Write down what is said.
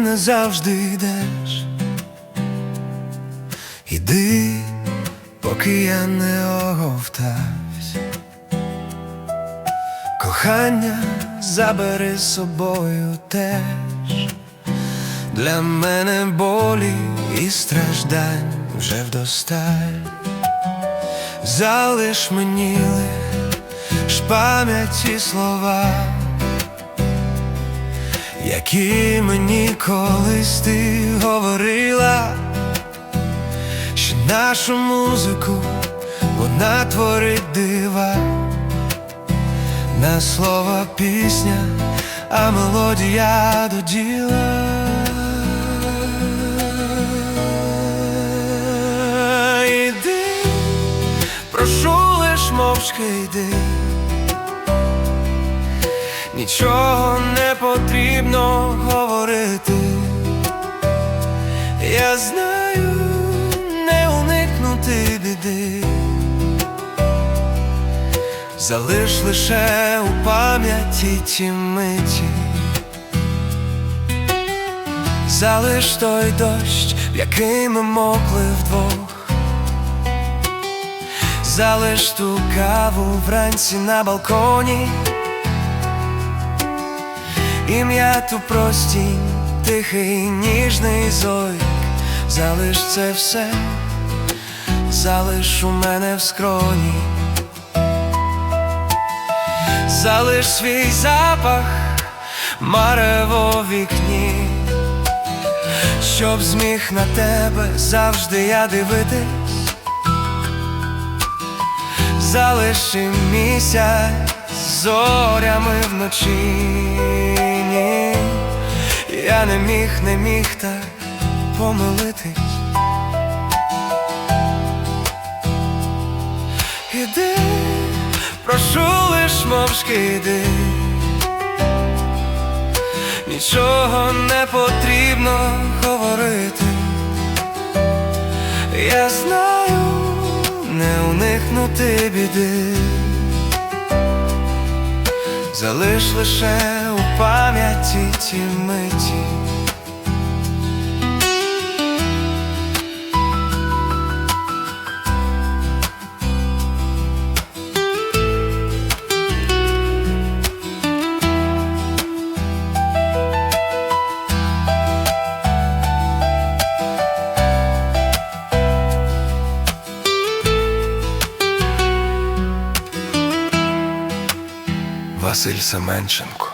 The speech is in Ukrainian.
не завжди йдеш. Іди, поки я не оговтавсь. Кохання забери з собою теж. Для мене болі і страждань вже вдосталь. Залиш мені лиш пам'яті слова, які мені колись ти говорила, що нашу музику вона творить дива, на слова пісня, а мелодія до діла. Іди, прошу лиш мовчки йди. Нічого не потрібно говорити. Я знаю, не уникнути біди. Залиш лише у пам'яті ті миті. Залиш той дощ, який ми мокли вдвох. Залиш ту каву вранці на балконі. Ім'я ту простінь, тихий ніжний зойк, залиш це все, залиш у мене в скроні, залиш свій запах, марево вікні, щоб зміг на тебе завжди я дивитись, залиши місяць зорями вночі. Я не міг, не міг так помилитись. Іди, прошу лиш мовчки йди. Нічого не потрібно говорити. Я знаю, не уникнути біди. Залиш лише пам'яті ті миті. Василь Семенченко